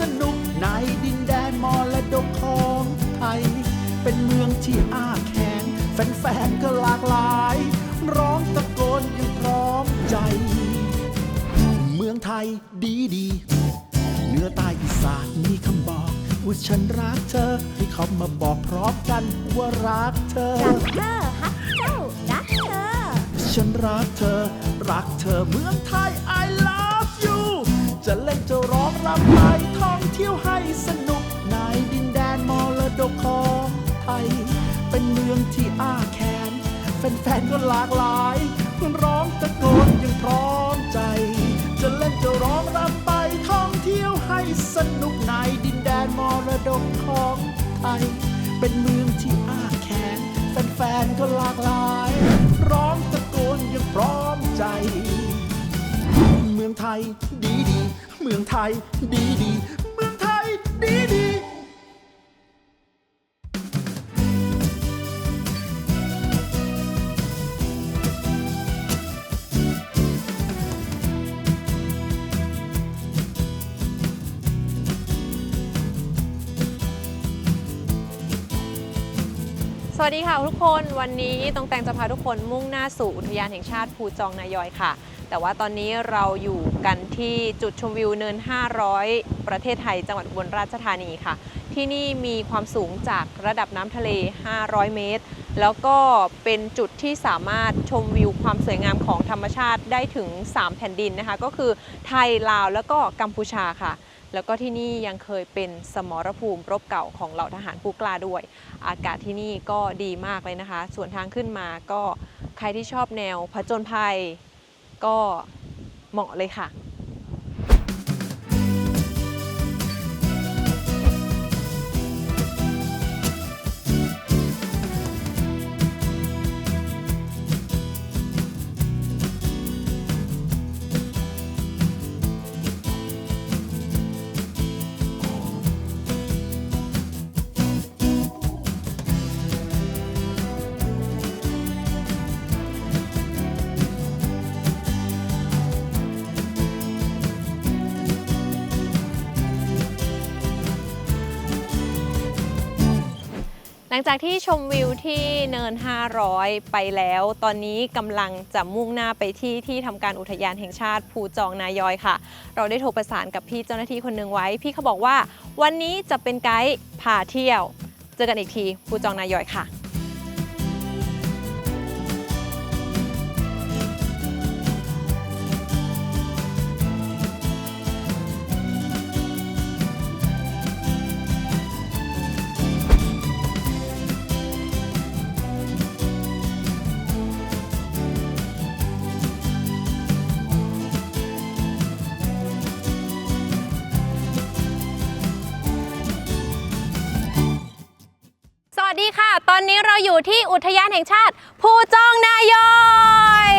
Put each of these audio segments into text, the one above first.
สนุกในดินแดนมรดกของไทย เป็นเมืองที่อ้าแขนแฟนๆก็หลากหลาย ร้องตะโกนอยังพร้อมใจ เมืองไทยดีดีเหนือใต้อีสานมีคำบอกว่าฉันรักเธอ ให้เขามาบอกพร้อมกันว่ารักเธอ รักเธอฮักเจ้ารักเธอ ฉันรักเธอ รักเธอเมืองไทย ร้องรำไปท่องเที่ยวให้สนุกในดินแดนมรดกของไทยเป็นเมืองที่อ้าแขนแฟนๆก็หลากหลายร้องตะโกนยังพร้อมใจ จะเล่นจะร้องรำไปท่องเที่ยวให้สนุกในดินแดนมรดกของไทยเป็นเมืองที่อ้าแขนแฟนๆก็หลากหลาย ร้องตะโกนยังพร้อมใจ เมืองไทยดีดี เมืองไทย ดีดีเมืองไทย ดีดีสวัสดีค่ะทุกคนวันนี้ตองแตงจะพาทุกคนมุ่งหน้าสู่อุทยานแห่งชาติภูจองนายอยค่ะ แต่ว่าตอนนี้เราอยู่กันที่จุดชมวิวเนิน 500 ประเทศไทยจังหวัดอุบลราชธานีค่ะ ที่นี่มีความสูงจากระดับน้ำทะเล 500 เมตร แล้วก็เป็นจุดที่สามารถชมวิวความสวยงามของธรรมชาติได้ถึง 3 แผ่นดินนะคะ ก็คือไทย ลาว แล้วก็กัมพูชาค่ะแล้วก็ที่นี่ยังเคยเป็นสมรภูมิรบเก่าของเหล่าทหารผู้กล้าด้วย อากาศที่นี่ก็ดีมากเลยนะคะ ส่วนทางขึ้นมาก็ใครที่ชอบแนวผจญภัย ก็เหมาะเลยค่ะ จากที่ชมวิวที่เนิน 500 ไปแล้ว ตอนนี้กำลังจะมุ่งหน้าไปที่ที่ทำการอุทยานแห่งชาติภูจองนายอยค่ะ เราได้โทรประสานกับพี่เจ้าหน้าที่คนหนึ่งไว้ พี่เขาบอกว่า วันนี้จะเป็นไกด์พาเที่ยว เจอกันอีกทีภูจองนายอยค่ะ อยู่ที่อุทยานแห่งชาติภูจองนายอย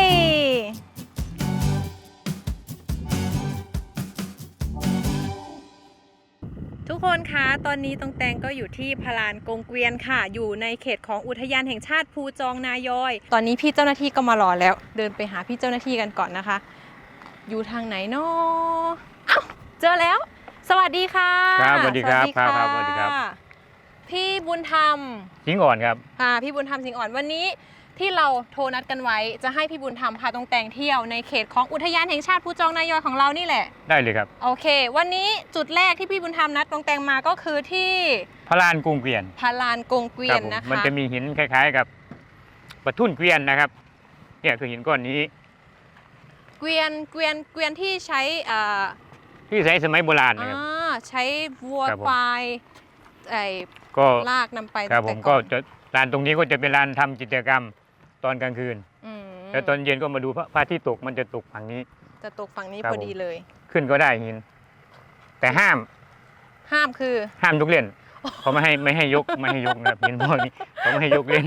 ทุกคนคะตอนนี้ตรงแตงก็อยู่ที่พลานกงเกวียนค่ะ อยู่ในเขตของอุทยานแห่งชาติภูจองนายอย ตอนนี้พี่เจ้าหน้าที่ก็มารอแล้ว เดินไปหาพี่เจ้าหน้าที่กันก่อนนะคะ อยู่ทางไหนเนาะอ้าวเจอแล้ว สวัสดีค่ะ ครับสวัสดีครับะครับครับสวัสดีครับ พี่บุญธรรมทิ้งอ่อนครับค่ะพี่บุญธรรมสิงห์อ่อนวันนี้ ที่เราโทรนัดกันไว้จะให้พี่บุญธรรมพาตรงแตงเที่ยวในเขตของอุทยานแห่งชาติภูจองนายอยของเรานี่แหละ ได้เลยครับ โอเค วันนี้จุดแรกที่พี่บุญธรรมนัดตรงแตงมาก็คือที่พระลานกรุงเกวียนพาลานกงเกวียครันผมนะคะ มันจะมีหินคล้าย ๆ กับปะทุ่นเกวียนนะครับเนี่ยคือหินก้อนนี้เกวียนเกวียนเกวียนที่ใช้อ่าที่ใช้สมัยโบราณนะครับ อ่าใช้วัวครับผม ควายไอ้ ก็ลากนำไปครับผแต่มอนก็จะลานตรงนี้ก็จะเป็นลานทำกิจกรรมตอนกลางคืนอืมแล้วตอนเย็นก็มาดูพระพระอาที่ตกมันจะตกฝั่งนี้ จะตกฝั่งนี้ครับพอดีผมเลย ขึ้นก็ได้หิน แต่ห้าม ห้ามคือ ห้ามยกเล่นเขาไม่ให้ไม่ให้ยกไม่ให้ยกนะครับเห็นพวกนี้เขาไม่ให้ยกเล่น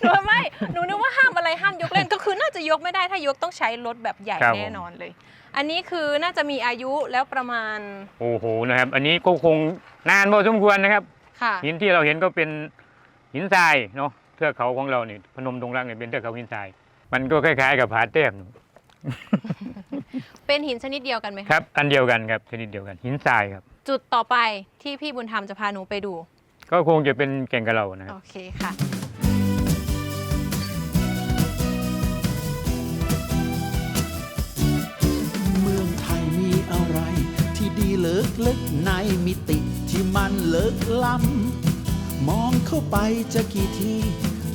หนูไม่หนูนึกว่าห้ามอะไรห้ามยกเล่นก็คือน่าจะยกไม่ได้ถ้ายกต้องใช้รถแบบใหญ่ครับผมแน่นอนเลย อันนี้คือน่าจะมีอายุแล้วประมาณโอ้โหนะครับ อันนี้ก็คงนานพอสมควรนะครับค่ะ หินที่เราเห็นก็เป็นหินทรายเนาะเทือกเขาของเรานี่พนมดงรักเนี่ยเป็นเทือกเขาหินทราย มันก็คล้ายๆกับผาแต้มเป็นหินชนิดเดียวกันไหมคคะรับ อันเดียวกันครับชนิดเดียวกันหินทรายครับ จุดต่อไปที่พี่บุญธรรมจะพาหนูไปดู ก็คงจะเป็นแก่งกะเรานะครับโอเคค่ะเมืองไทยมีอะไร ที่ดีเลิกลึกในมิติ ที่มันเลิกล้ำมองเข้าไปจะกี่ที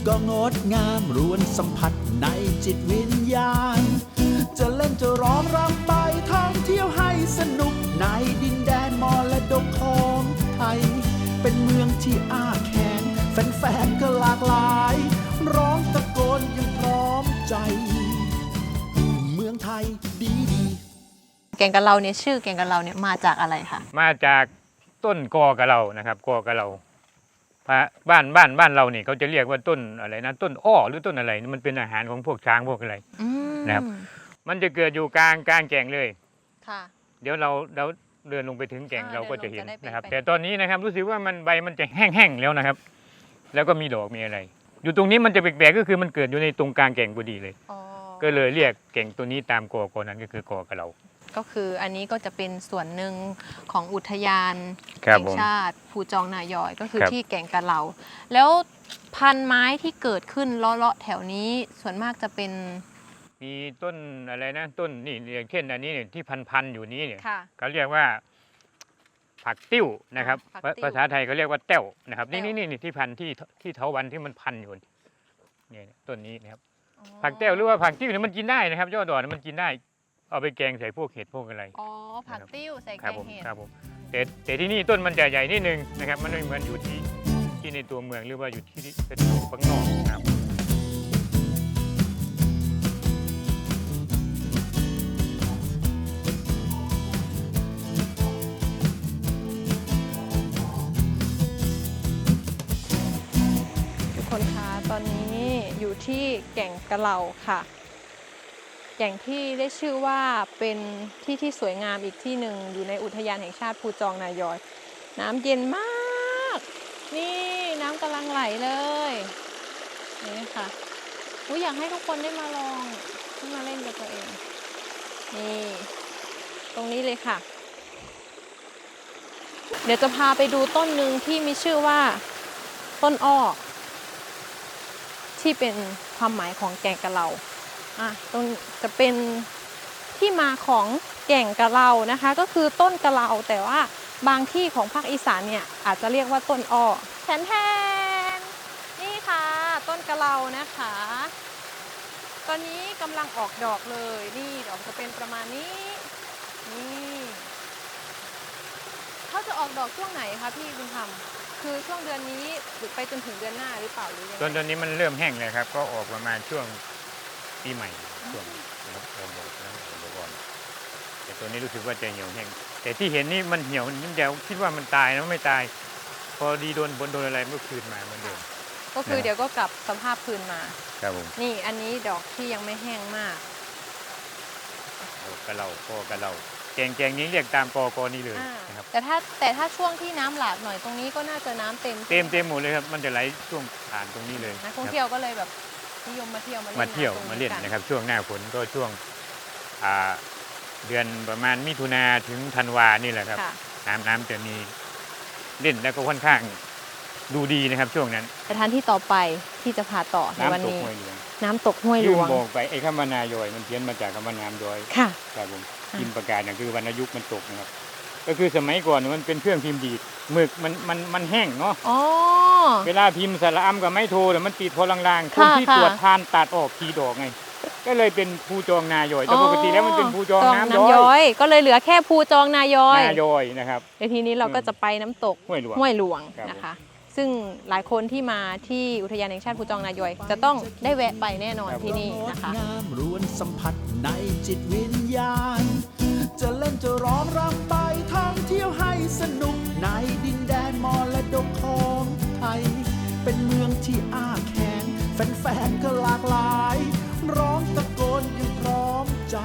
ก็งดงามรวนสัมผัสในจิตวิญญาณ จะเล่นจะร้องรำไปท่องเที่ยวให้สนุกในดินแดนมรดกของไทย เป็นเมืองที่อ้าแขนแฟนๆก็หลากหลาย ร้องตะโกนอยังพร้อมใจ เมืองไทยดีดีแกงกะเราเนี่ยชื่อแกงกะเราเนี่ยมาจากอะไรคะ มาจาก ต้นกอกะเรานะครับกอกะเราพระบ้านบ้านบ้านเราเนี่ยเขาจะเรียกว่าต้นอะไรนะต้นอ้อหรือต้นอะไรนี่มันเป็นอาหารของพวกช้างพวกอะไรอืมนะครับ มันจะเกิดอยู่กลางกลางแก่งเลยค่ะ เดี๋ยวเราเราเดินลงไปถึงแก่งอ่าเราก็จะเห็นเดินลงจะได้ไปนะครับไปแต่ตอนนี้นะครับรู้สึกว่ามันใบมันจะแห้งๆแล้วนะครับ แล้วก็มีดอกมีอะไร อยู่ตรงนี้มันจะแปลกๆก็คือมันเกิดอยู่ในตรงกลางแก่งพอดีเลยอ๋อก็เลยเรียกแก่งตัวนี้ตามกอกอนั้นก็คือกอกะเรา ก็คืออันนี้ก็จะเป็นส่วนหนึ่งของอุทยานครับแห่งผม ชาติภูจองนายอยก็คือครับ ที่แก่งกะเหลาแล้วพันไม้ที่เกิดขึ้นเลาะๆแถวนี้ส่วนมากจะเป็นมีต้นอะไรนะต้นนี่อย่างเช่นอันนี้เนี่ยที่พันๆอยู่นี้เนี่ยค่ะ เขาเรียกว่าผักติ้วนะครับผักติ้วภาษาไทยเขาเรียกว่าแต้วนะครับนี่แต้ว นี่นี่ที่พันที่ที่เถาวันที่มันพันอยู่นี่ต้นนี้นะครับ ผักแต้วหรือว่าผักติ้วเนี่ยมันกินได้นะครับยอดดอกเนี่ยมันกินได้ เอาไปแกงใส่พวกเห็ดพวกอะไร อ๋อ ผักติ้วใส่คแกรับงผมเห็ด ครับผมแต่แต่ที่นี่ต้นมันจะใหญ่นิดนึงนะครับ มันไม่เหมือนอยู่ที่ที่ในตัวเมืองหรือว่าอยู่ที่ที่เป็นข้างนอกนะครับ ทุกคนคะตอนนี้อยู่ที่แก่งกะเหลาค่ะ แก่างที่ได้ชื่อว่าเป็นที่ที่สวยงามอีกที่หนึ่งอยู่ในอุทยานแห่งชาติภูจองนายอย น้ำเย็นมาก นี่น้ำกำลังไหลเลยนี่ค่ะอยอยากให้ทุกคนได้มาลองได้มาเล่นกับตัวเอง นี่ ตรงนี้เลยค่ะ เดี๋ยวจะพาไปดูต้นหนึ่งที่มีชื่อว่า ต้นอ้อที่เป็นความหมายของแกงกะเหลา อะตรงจะเป็นที่มาของแก่งกะเหลานะคะ ก็คือต้นกะเหลาแต่ว่าบางที่ของภาคอีสานเนี่ยอาจจะเรียกว่าต้นอ้อแทนแทนนี่ค่ะ ต้นกะเหลานะคะ ตอนนี้กำลังออกดอกเลยนี่ดอกจะเป็นประมาณนี้นี่เขาจะออกดอกช่วงไหนคะพี่บุญธรรมคือช่วงเดือนนี้หรือไปจนถึงเดือนหน้าหรือเปล่าหรือยังไงต้นต้นนี้มันเริ่มแห้งเลยครับ ก็ออกประมาณช่วง ปีใหม่ช่วงนะครับออกดอกแล้วออกดอกก่อนแต่ตัวนี้รู้สึกว่าจะเหี่ยวแห้งแต่ที่เห็นนี่มันเหี่ยวนิ่มเดียวคิดว่ามันตายนะไม่ตาย พอดีโดนบนโดนอะไรเมื่อคืนมาเหมือนเดิม ก็คือนะครับเดี๋ยวก็กลับสภาพคืนมา ครับผม นี่อันนี้ดอกที่ยังไม่แห้งมากเอากระเหล่ากอกระเหล่าแกงแกงนี้เรียกตามกอกอนี้เลยอ่านะครับ แต่ถ้าแต่ถ้าช่วงที่น้ำหลากหน่อยตรงนี้ก็น่าจะน้ำเต็ม เต็มเต็มหมดเลยครับ มันจะไหลช่วงผ่านตรงนี้เลยนักท่องครับเที่ยวก็เลยแบบ นิยมมาเที่ยวมาเล่นมาเที่ยวำตรงมาเล่นกันะครับ ช่วงหน้าฝนก็ช่วงอ่าเดือนประมาณมิถุนาถึงธันวานี่แหละครับค่ะน้ำน้ำจะมีเล่นแล้วก็ค่อนข้างดูดีนะครับช่วงนั้นสถานที่ต่อไปที่จะพาต่อในวันน้ำตกนี้ห้วยหลวงน้ำตกห้วยหลลืมวงบอกไปไอ้คำว่านายอยมันเพี้ยนมาจากคำว่าน้ำย้อยค่ะครับผมอ่าพิมพ์ประกาศอย่างคือวรรณยุกต์มันตกนะครับ ก็คือสมัยก่อนมันเป็นเครื่องพิมพ์ดีดหมึกมันมันมันแห้งเนาะอ๋อ เวลาพิมพ์สระอัมกับไม้โทแต่มันติดพอลางๆคนค่ะที่ค่ะตรวจทานตัดออกทีดอกไง ก็เลยเป็นภูจองนายอยแต่ปกติแล้วมันเป็นภูจองน้ำย้อย ก็เลยเหลือแค่ภูจองนายอยนายอยนะครับในทีนี้เราก็จะไปน้ำตกห้วยหลวงห้วยหลวงครับนะคะ ซึ่งหลายคนที่มาที่อุทยานแห่งชาติภูจองนายอย จะต้องได้แวะไปแน่นอนที่นี่นะคะงามรวนสัมผัสในจิตวิญญาณ จะเล่นจะร้องรำไปท่องเที่ยวให้สนุกในดินแดนมรดกของไทย เป็นเมืองที่อ้าแขงแฟนๆก็หลากหลาย ร้องตะโกนอย่างพร้อมใจ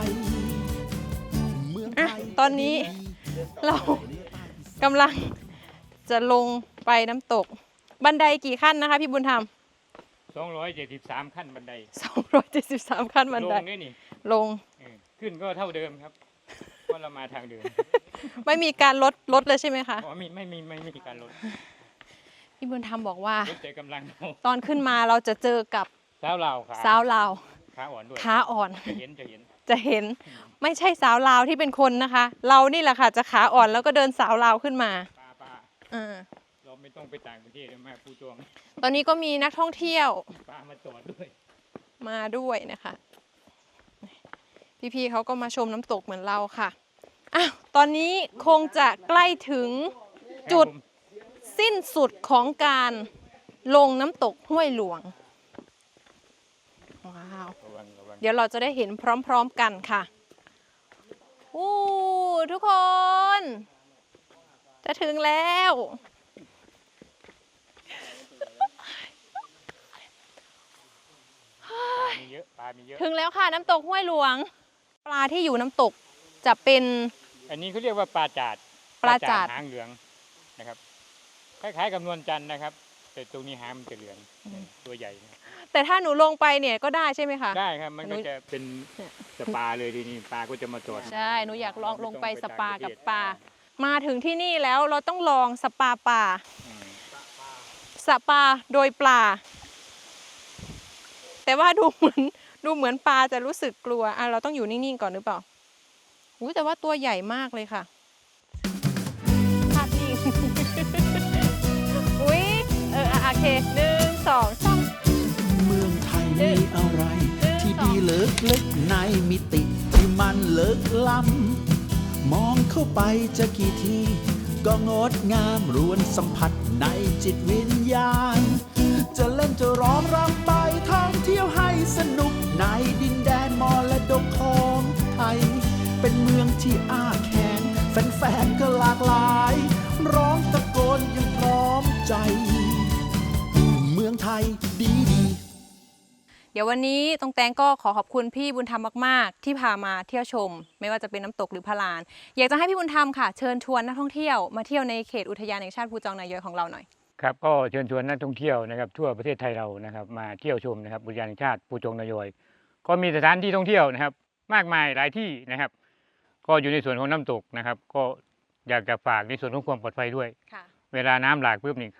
ตอนนี้เรากำลังจะลง ไปน้ำตก บันไดกี่ขั้นนะคะ พี่บุญธรรม273ขั้นบันได273 ขั้นบันลไดงนี่นี่ลงเออขึ้นก็เท่าเดิมครับ เพราะเรามาทางเดิมไม่มีการลดลดเลยใช่ไหมคะ อ๋อไม่ไม่มีไม่ไม่มีการลดพี่บุญธรรมบอกว่า ลดแต่กำลังเราตอนขึ้นมาเราจะเจอกับสาวลาวขาสาวลาวขาอ่อนด้วยขาอ่อน จะเห็นจะเห็น จะเห็นไม่ใช่สาวลาวที่เป็นคนนะคะ เรานี่แหละค่ะ จะขาอ่อนแล้วก็เดินสาวลาวขึ้นมาปลาปลาอ่าเรา ไม่ต้องไปต่างประเทศเลยมาผู้จองตอนนี้ก็มีนักท่องเที่ยวปลามาจอดด้วย มาด้วยนะคะ พี่ๆเขาก็มาชมน้ำตกเหมือนเราค่ะอ้าวตอนนี้คงจะใกล้ถึงจุดครับผมสิ้นสุดของการลงน้ำตกห้วยหลวงว้าวระวังระวังเดี๋ยวเราจะได้เห็นพร้อมๆกันค่ะอู้ทุกคน จะถึงแล้ว ปลา มีเยอะปลามีเยอะถึงแล้วค่ะน้ำตกห้วยหลวง ปลาที่อยู่น้ำตกจะเป็น อันนี้เขาเรียกว่าปลาจาดปลาจาด หางเหลืองนะครับคล้ายๆกับนวลจันทร์นะครับ แต่ตรงนี้หางมันจะเหลืองตัวใหญ่นะแต่ถ้าหนูลงไปเนี่ยก็ได้ใช่ไหมคะ ได้ครับมันหนูก็จะเป็นสปาเลยทีนี้ปลาก็จะมาจอดใช่หนูอยากลองลงไปม่สต้อปาต่งกับประเทศปลา มาถึงที่นี่แล้วเราต้องลองสปาปลาอืมสปาโดยปลา แต่ว่าดูเหมือนดูเหมือนปลาจะรู้สึกกลัวอะเราต้องอยู่นิ่งๆก่อนหรือเปล่าอุ้ยแต่ว่าตัวใหญ่มากเลยค่ะภาพนิ่งอุ้ยเอออะโอเคหนึ่งสองสามเมืองไทยมีอะไร ที่ดีเลิกลึกในมิติที่มันเลิกล้ำมองเข้าไปจะกี่ทีก็งดงามรวนสัมผัสในจิตวิญญาณ จะเล่นจะร้องรำไปท่องที่ สนุกในดินแดนมรดกของไทย เป็นเมืองที่อ้าแขนแฟนๆก็หลากหลาย ร้องตะโกนยังพร้อมใจ เมืองไทยดีดีเดี๋ยววันนี้ตรงแตงก็ขอขอบคุณพี่บุญธรรมมาก ๆ ที่พามาเที่ยวชม ไม่ว่าจะเป็นน้ำตกหรือพะลาน อยากจะให้พี่บุญธรรมค่ะ เชิญชวนนักท่องเที่ยวมาเที่ยวในเขตอุทยานแห่งชาติภูจองนายอยของเราหน่อย ครับก็เชิญชวนนักท่องเที่ยวนะครับทั่วประเทศไทยเรานะครับ มาเที่ยวชมนะครับอุทยานแห่งชาติปูจงนายอย ก็มีสถานที่ท่องเที่ยวนะครับ มากมายหลายที่นะครับ ก็อยู่ในส่วนของน้ำตกนะครับ ก็อยากจะฝากในส่วนของความปลอดภัยด้วยค่ะเวลาน้ำหลากปุ๊บนี่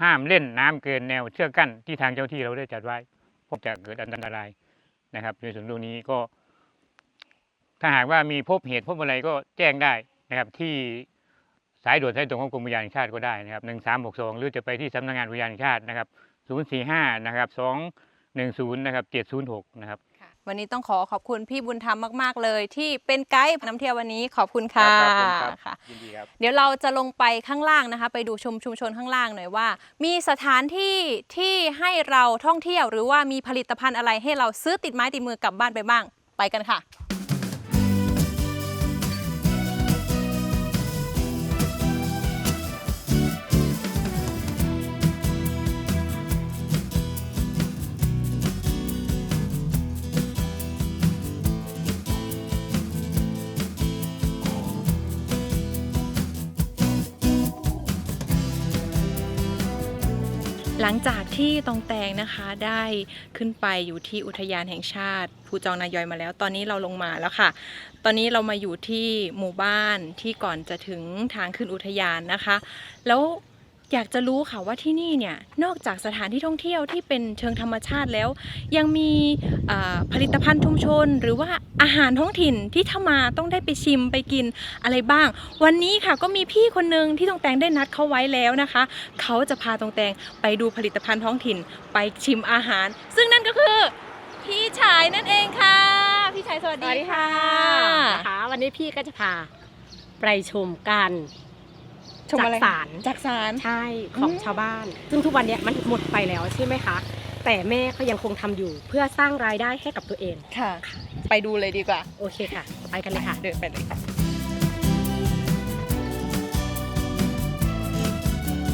ห้ามเล่นน้ำเกินแนวเชือกกั้นที่ทางเจ้าที่เราได้จัดไว้เพราะจะเกิดอันตรายนะครับ ในส่วนตรงนี้ก็ ถ้าหากว่ามีพบเหตุพบอะไรก็แจ้งได้นะครับที่ สายด่วนสายตรงของกรมอุทยานแห่งชาติก็ได้นะครับหนึ่งสามหกสองหรือจะไปที่สำนักงานอุทยานแห่งชาตินะครับศูนย์สี่ห้านะครับสองหนึ่งศูนย์นะครับเจ็ดศูนย์หกนะครับค่ะวันนี้ต้องขอขอบคุณพี่บุญธรรมมาก ๆ เลย ที่เป็นไกด์นำเที่ยววันนี้ขอบคุณค่ะครับผมครับค่ะยินดีครับเดี๋ยวเราจะลงไปข้างล่างนะคะ ไปดูชมชุมชนข้างล่างหน่อยว่า มีสถานที่ที่ให้เราท่องเที่ยว หรือว่ามีผลิตภัณฑ์อะไรให้เราซื้อติดไม้ติดมือกลับบ้านไปบ้าง ไปกันค่ะ หลังจากที่ตองแตงนะคะได้ขึ้นไปอยู่ที่อุทยานแห่งชาติภูจองนายอยมาแล้ว ตอนนี้เราลงมาแล้วค่ะ ตอนนี้เรามาอยู่ที่หมู่บ้านที่ก่อนจะถึงทางขึ้นอุทยานนะคะ แล้ว อยากจะรู้ค่ะว่าที่นี่เนี่ยนอกจากสถานที่ท่องเที่ยวที่เป็นเชิงธรรมชาติแล้ว ยังมีผลิตภัณฑ์ชุมชน หรือว่าอาหารท้องถิ่นที่ถ้ามาต้องได้ไปชิมไปกินอะไรบ้าง วันนี้ค่ะก็มีพี่คนหนึ่งที่ตองแตงได้นัดเขาไว้แล้วนะคะ เขาจะพาตองแตงไปดูผลิตภัณฑ์ท้องถิ่นไปชิมอาหาร ซึ่งนั่นก็คือพี่ชายนั่นเองค่ะ พี่ชายสวัสดีวัสดีค่ะนะคะวันนี้พี่ก็จะพาไปชมการ ชมอะไรจักสารจากสารใช่ของอืมชาวบ้าน ซึ่งทุกวันเนี้ยมันหมดไปแล้วใช่ไหมคะ แต่แม่ก็ยังคงทำอยู่เพื่อสร้างรายได้ให้กับตัวเอง ค่ะ ไปดูเลยดีกว่า โอเคค่ะ ไปกันเลยค่ะ เดินไปเลย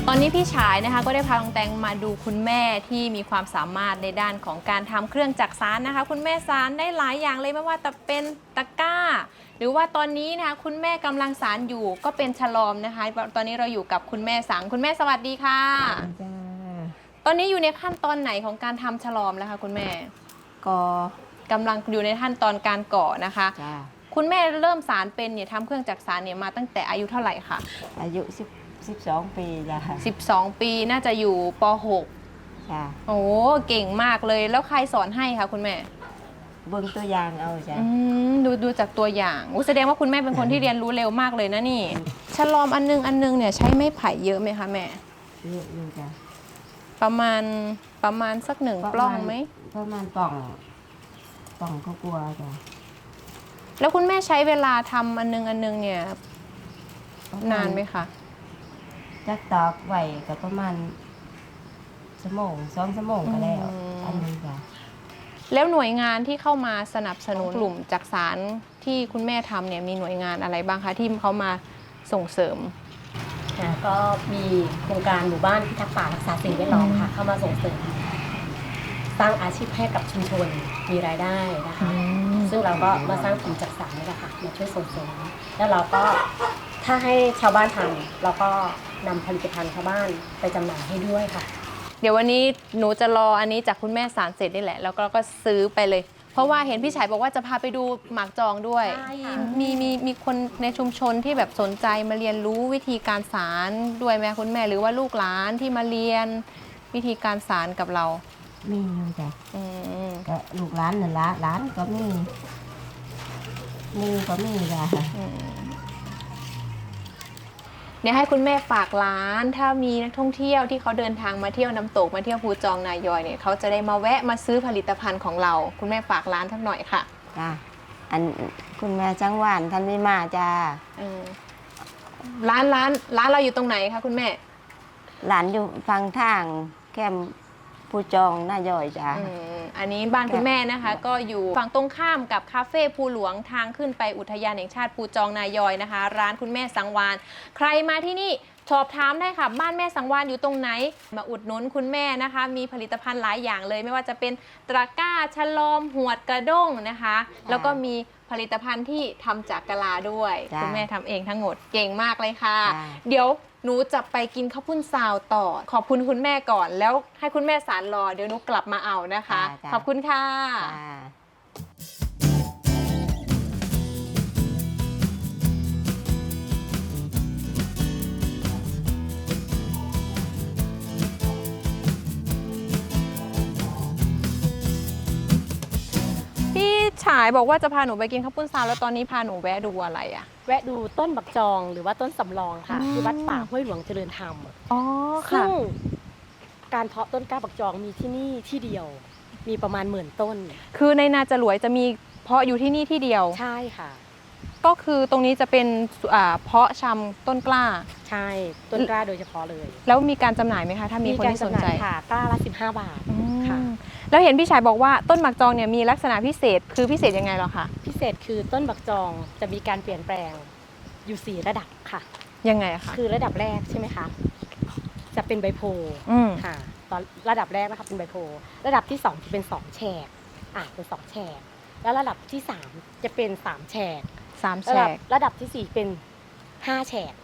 ตอนนี้พี่ชายนะคะก็ได้พาลงแตงมาดูคุณแม่ที่มีความสามารถในด้านของการทำเครื่องจักสารนะคะ คุณแม่สารได้หลายอย่างเลยไม่ว่าจะเป็นตะกร้า หรือว่าตอนนี้นะคะคุณแม่กำลังสารอยู่ก็เป็นฉลอมนะคะ ตอนนี้เราอยู่กับคุณแม่สังคุณแม่สวัสดีค่ะ จ้าตอนนี้อยู่ในขั้นตอนไหนของการทำฉลอมแล้วคะคุณแม่ก็กำลังอยู่ในขั้นตอนการก่อนะคะ จ้าคุณแม่เริ่มสารเป็นเนี่ยทำเครื่องจักสารเนี่ยมาตั้งแต่อายุเท่าไหร่คะอายุสิบสิบสองปีจ้า12 ปีน่าจะอยู่ป .6 จ้าโอ้เก่งมากเลยแล้วใครสอนให้คะคุณแม่ เบิ่งตัวอย่างเอาจ้าอืมดูดูจากตัวอย่างอู้แสดงว่าคุณแม่เป็นคนที่เรียนรู้เร็วมากเลยนะนี่ฉลอมอันนึงอันนึงเนี่ยใช้ไม้ไผ่เยอะไหมคะแม่ เยอะอยู่จ้าประมาณประมาณสักหนึ่งปล้องไหม ประมาณป่องป่องก็กลัวจ้าแล้วคุณแม่ใช้เวลาทำอันนึงอันนึงเนี่ยนานไหมคะจักตอกไหวก็ประมาณสมองสองสมองก็แล้ว อันนี้จ้า แล้วหน่วยงานที่เข้ามาสนับสนุนกลุ่มจักสารที่คุณแม่ทำเนี่ยมีหน่วยงานอะไรบ้างคะที่เขามาส่งเสริม ค่ะก็มีโครงการหมู่บ้านพิทักษ์ป่ารักษาสิ่งแวดล้อมค่ะ เข้ามาส่งเสริม สร้างอาชีพให้กับชุมชนมีรายได้นะคะ ซึ่งเราก็มาสร้างกลุ่มจักสารนี่แหละค่ะมาช่วยส่งเสริม แล้วเราก็ถ้าให้ชาวบ้านทำเราก็นำผลิตภัณฑ์ชาวบ้านไปจำหน่ายให้ด้วยค่ะ เดี๋ยววันนี้หนูจะรออันนี้จากคุณแม่สารเสร็จนี่แหละ แล้วก็ก็ซื้อไปเลย เพราะว่าเห็นพี่ชายบอกว่าจะพาไปดูหมากจองด้วย ใช่ค่ะ มีมีมีคนในชุมชนที่แบบสนใจมาเรียนรู้วิธีการสารด้วยไหมคุณแม่หรือว่าลูกหลานที่มาเรียนวิธีการสารกับเรา มีอยู่จ้าอืมก็ลูกหลานนั่นละหลานก็มีมีก็มีจ้า เดี๋ยวให้คุณแม่ฝากร้าน ถ้ามีนักท่องเที่ยวที่เขาเดินทางมาเที่ยวน้ำตกมาเที่ยวภูจองนายอยเนี่ยเขาจะได้มาแวะมาซื้อผลิตภัณฑ์ของเรา คุณแม่ฝากร้านทักหน่อยค่ะจ้าอันคุณแม่จังหวานท่านไม่มาจ้าอืมร้านร้านร้านเราอยู่ตรงไหนคะคุณแม่หลานอยู่ฟังทางแคม ผู้จองหน้าย่อยจ้าอืมอันนี้บ้านคุณแม่นะคะ ก็อยู่ฝั่งตรงข้ามกับคาเฟ่ภูหลวงทางขึ้นไปอุทยานแห่งชาติภูจองนายอยนะคะ ร้านคุณแม่สังวานใครมาที่นี่สอบถามได้ค่ะ บ้านแม่สังวานอยู่ตรงไหน มาอุดหนุนคุณแม่นะคะ มีผลิตภัณฑ์หลายอย่างเลย ไม่ว่าจะเป็นตะกร้าฉลอมหวดกระด้งนะคะ แล้วก็มีผลิตภัณฑ์ที่ทำจากกะลาด้วย จ้ะคุณแม่ทำเองทั้งหมดเก่งมากเลยค่ะ จ้ะ เดี๋ยว หนูจะไปกินข้าวปุ้นซาวต่อ ขอบคุณคุณแม่ก่อน แล้วให้คุณแม่สารรอเดี๋ยวหนูกลับมาเอานะคะ จ้ะจ้ะ ขอบคุณค่ะจ้าายบอกว่าจะพาหนูไปกินข้าวปุ้นซาวแล้วตอนนี้พาหนูแวะดูอะไรอะ แวะดูต้นบักจองหรือว่าต้นสำรองค่ะอืม ที่วัดป่าห้วยหลวงเจริญธรรมอ๋อซึ่งการเพาะต้นกล้าบักจองมีที่นี่ที่เดียว มีประมาณหมื่นต้นคือในนาจรวยจะมีเพาะอยู่ที่นี่ที่เดียว ใช่ค่ะ ก็คือตรงนี้จะเป็นอ่าเพาะชำต้นกล้า ใช่ต้นกล้าโดยเฉพาะเลยแล้วมีการจำหน่ายไหมคะ ถ้ามีคนการที่สนจำหน่าใจยค่ะกล้าละ15 บาท อืมค่ะ แล้วเห็นพี่ชายบอกว่าต้นหมากจองเนี่ยมีลักษณะพิเศษคือพิเศษยังไงเหรอคะพิเศษคือต้นบักจองจะมีการเปลี่ยนแปลงอยู่4ระดับค่ะ ยังไงอะคะคือระดับแรกใช่ไหมคะจะเป็นใบโพธิ์อืมค่ะตอนระดับแรกนะคะเป็นใบโพธิ์ระดับที่2จะเป็น2แฉกอะเป็น2แฉกแล้วระดับที่3จะเป็น3แฉกสามแฉระดับกระดับที่4เป็น5แฉก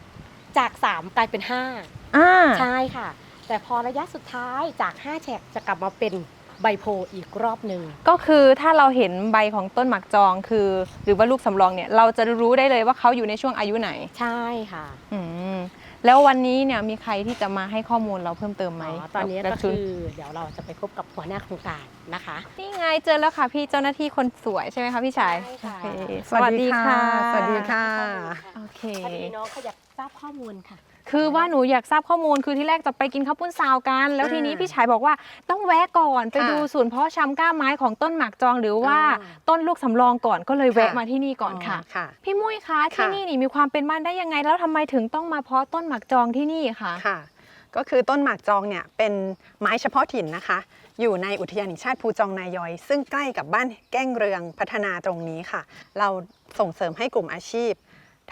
จาก3กลายเป็น5อ่า ใช่ค่ะ แต่พอระยะสุดท้ายจาก 5 แฉกจะกลับมาเป็น ใบโพธิ์อีกรอบหนึ่งก็คือถ้าเราเห็นใบของต้นหมากจองคือ หรือว่าลูกสำรองเนี่ยเราจะรู้ได้เลยว่าเขาอยู่ในช่วงอายุไหนใช่ค่ะ อืมแล้ววันนี้เนี่ยมีใครที่จะมาให้ข้อมูลเราเพิ่มเติมไหมอ๋อตอนนี้กัก็บชุคืดอเดี๋ยวเราจะไปพบกับหัวหน้าโครงการนะคะนี่ไงเจอแล้วค่ะพี่เจ้าหน้าที่คนสวยใช่ไหมคะพี่ชายใช่ค่ะ โอเคสวัสดีค่ะ สวัสดีค่ะ โอเค พอดีน้องเขาอยากทราบข้อมูลค่ะ คือว่าหนูอยากทราบข้อมูลคือที่แรกจะไปกินข้าวปุ้นซาวกัน แล้วทีนี้อ่าพี่ชายบอกว่าต้องแวะก่อนไปค่ะดูศูนย์เพาะชำกล้าไม้ของต้นหมากจอง หรือว่าอ่าต้นลูกสำรองก่อนก็เลยแวะค่ะมาที่นี่ก่อนค่ะค่ะพี่มุ้ยคะที่ค่ะนี่นี่มีความเป็นมาได้ยังไง แล้วทำไมถึงต้องมาเพาะต้นหมากจองที่นี่คะค่ะ ก็คือต้นหมากจองเนี่ยเป็นไม้เฉพาะถิ่นนะคะ อยู่ในอุทยานแห่งชาติภูจองนายอย ซึ่งใกล้กับบ้านแก้งเรืองพัฒนาตรงนี้ค่ะ เราส่งเสริมให้กลุ่มอาชีพ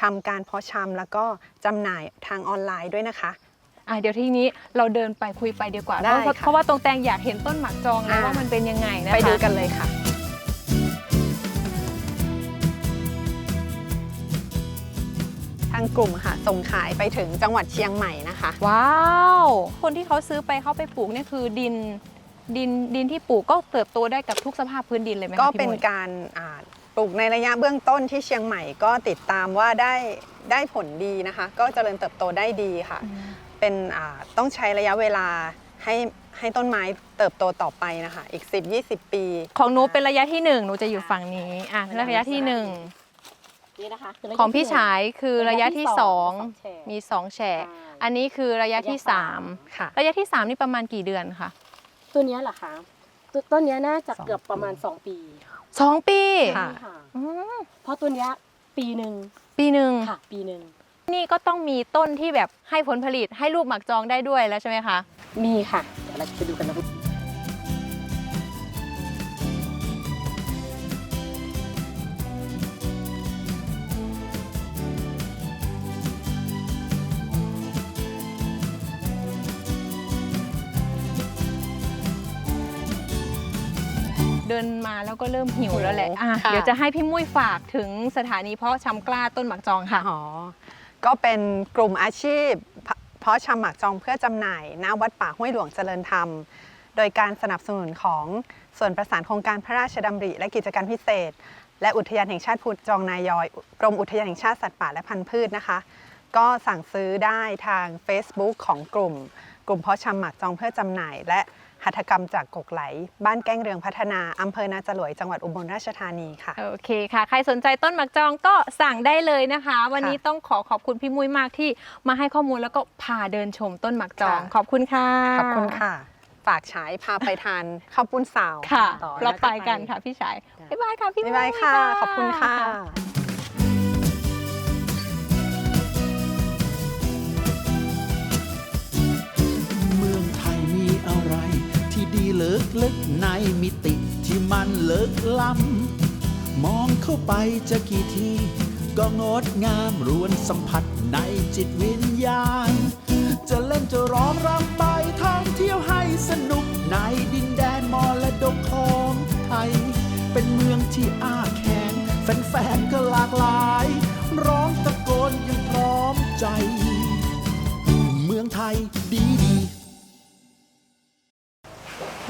ทำการเพาะชำแล้วก็จำหน่ายทางออนไลน์ด้วยนะคะ อะเดี๋ยวทีนี้เราเดินไปคุยไปดีกว่า ได้เพราะค่ะเพราะว่าตรงแตงอยากเห็นต้นหมากจองแล้วอะว่ามันเป็นยังไงนะคะไปดูกันเลยค่ะ ทางกลุ่มค่ะ ส่งขายไปถึงจังหวัดเชียงใหม่นะคะ ว้าว คนที่เขาซื้อไปเขาไปปลูกเนี่ยคือดินดินดินที่ปลูกก็เติบโตได้กับทุกสภาพพื้นดินเลยไหมคะก็พี่เป็นมุ้ยการอ่า ปลูกในระยะเบื้องต้นที่เชียงใหม่ก็ติดตามว่าได้ได้ผลดีนะคะ ก็เจริญเติบโตได้ดีค่ะ เป็นอ่าต้องใช้ระยะเวลาให้ให้ต้นไม้เติบโตต่อไปนะคะ อีก 10-20 ปี ของหนูเป็นระยะที่หนึ่งหนูจะอยู่ฝั่งนี้อะระยะที่หนึ่งนี่นะคะคืระยะของพี่ที่ฉายคือระยะที่สองมีมีสองแฉกใช่อันนี้คือระยะที่สามค่ะ ระยะที่สามนี่ประมาณกี่เดือนคะ ตัวเนี้ยเหรอคะตัวต้นเนี้ยน่าจะเกือบประมาณ 2 ปี สองปี ค่ะ ค่ะอืมเพราะตัวเนี้ยปีหนึ่งปีหนึ่งค่ะ ปีหนึ่งนี่ก็ต้องมีต้นที่แบบให้ผลผลิตให้ลูกหมักจองได้ด้วยแล้วใช่ไหมคะ มีค่ะ เดี๋ยวเราจะไปดูกันนะ ดินมาแล้วก็เริ่มหิวแล้วแหละอะค่ะ เดี๋ยวจะให้พี่มุ้ยฝากถึงสถานีเพาะชำกล้าต้นหมักจองค่ะ อ๋อ ก็เป็นกลุ่มอาชีพเพเพาะชำหมักจองเพื่อจำหน่ายณวัดป่าห้วยหลวงเจริญธรรม โดยการสนับสนุนของส่วนประสานโครงการพระราชดำริ และกิจการพิเศษ และอุทยานแห่งชาติภูจองนายอยกรมอุทยานแห่งชาติสัตว์ป่าและพันธุ์พืชนะคะ ก็สั่งซื้อได้ทาง Facebook ของกลุ่ม กลุ่มเพาะชำหมักจองเพื่อจำหน่าย และ หัตถกรรมจากกกไหล บ้านแก้งเรืองพัฒนาอำเภอนาจรวยจังหวัดอุบลราชธานีค่ะ โอเคค่ะ ใครสนใจต้นหมักจองก็สั่งได้เลยนะคะ วันนี้ต้องขอขอบคุณพี่มุ้ยมากที่มาให้ข้อมูลแล้วก็พาเดินชมต้นหมักจองค่ะขอบคุณค่ะ ขอบคุณค่ะ ฝากฉายพาไปทานข้าวปุ้นสาวค่ะต่อเราแล้วไปกันค่ะพี่ชายบ๊ายบายค่ะพี่มุ้บ๊ายบายค่ะ ขอบคุณค่ะ ลิกลึกในมิติที่มันเลิกล้ำมองเข้าไปจะกี่ที ก็งดงามรวนสัมผัสในจิตวิญญาณ จะเล่นจะร้องรำไปท่องเที่ยวให้สนุกในดินแดนมรดกของไทย เป็นเมืองที่อ้าแขนแฟนๆก็หลากหลาย ร้องตะโกนยังพร้อมใจ เมืองไทยดีดี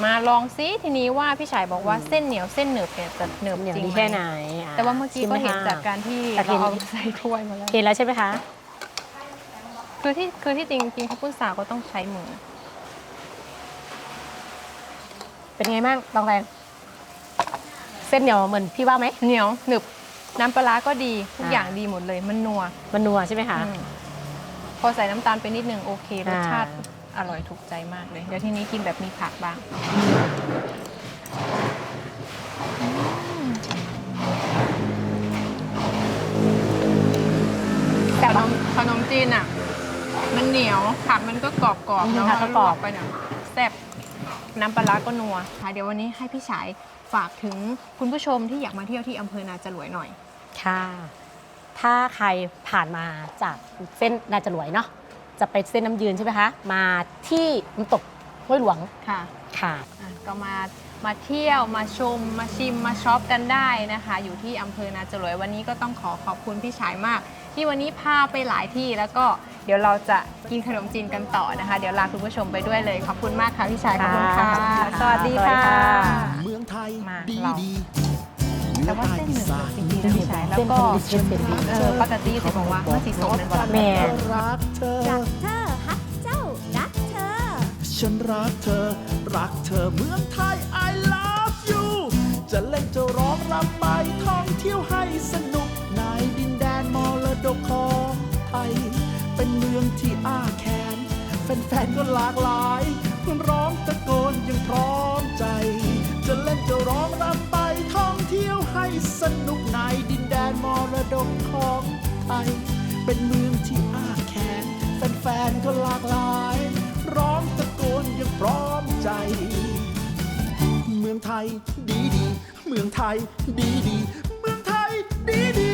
มาลองซิทีนี้ว่าพี่ชายบอกว่าเส้นเหนียวเส้นหนึบเนี่ยจะหนึบเหนียวจริงดีไหมแค่ไหนอะแต่ว่าเมื่อกี้ชิก็ไเห็นคะจากการที่แต่เห็เราน เอาใส่ถ้วยมาแล้วเห็นแล้วใช่ไหมคะ คือที่คือที่จริงจริงข้าวปุ้นสาวก็ต้องใช้มือ เป็นไงบ้างลองแรงเส้นเหนียวเหมือนพี่ว่าไหม เหนียวหนึบน้ำปลาร้าก็ดีทุกอ่า อย่างดีหมดเลยมันนัวมันนัวใช่ไหมคะ อืมพอใส่น้ำตาลไปนิดนึงโอเครสอ่าชาติอ ร่อยถูกใจมากเลย เดี๋ยวทีนี้กินแบบมีผักบ้างขนมขนมจีนอะ มันเหนียวผักมันก็กรอบกรอบอืมแล้วผักก็กรอบ ลวไปเนี่ยแซ่บน้ำปลาร้าก็นัวค่ะเดี๋ยววันนี้ให้พี่ฉายฝากถึงคุณผู้ชมที่อยากมาเที่ยวที่อำเภอนาจรวยหน่อย ค่ะ ถ้าใครผ่านมาจากเส้นนาจรวยเนาะ จะไปเส้นน้ำยืนใช่ไหมคะ มาที่น้ำตกห้วยหลวงค่ะค่ะ อะก็มามาเที่ยวมาชมมาชิมมาช็อปกันได้นะคะ อยู่ที่อำเภอนาจรวยวันนี้ก็ต้องขอขอบคุณพี่ชายมาก ที่วันนี้พาไปหลายที่แล้วก็เดี๋ยวเราจะกินขนมจีนกันต่อนะคะ เดี๋ยวลาคุณผู้ชมไปด้วยเลย ขอบคุณมากค่ะพี่ชายขอบคุณค่ะ ค่ะสวัสดีสวัสดีค่ะค่ะเมืองไทย มาดีเราดี แต่ว่าเส้นหนึ่งจริงๆนะพี่ชายแล้วก็เส้นเป็นเส้นเป็นเออปกติจะบอกว่ามันสีสมเป็นวันแม่รักเธอรักเธอฮักเจ้ารักเธอ ฉันรักเธอ รักเธอเมืองไทย I love you จะเล่นจะร้องรำไปท่องเที่ยวให้สนุกในดินแดนมรดกของไทย เป็นเมืองที่อ้าแขนแฟนๆก็หลากหลายร้องตะโกนยังพร้อมใจ จะเล่นจะร้องรำ เที่ยวให้สนุกในดินแดนมรดกของไทย เป็นเมืองที่อ้าแขนแฟนๆก็หลากหลาย ร้องตะโกนยังพร้อมใจ เมืองไทยดีดี เมืองไทยดีดี เมืองไทยดีดี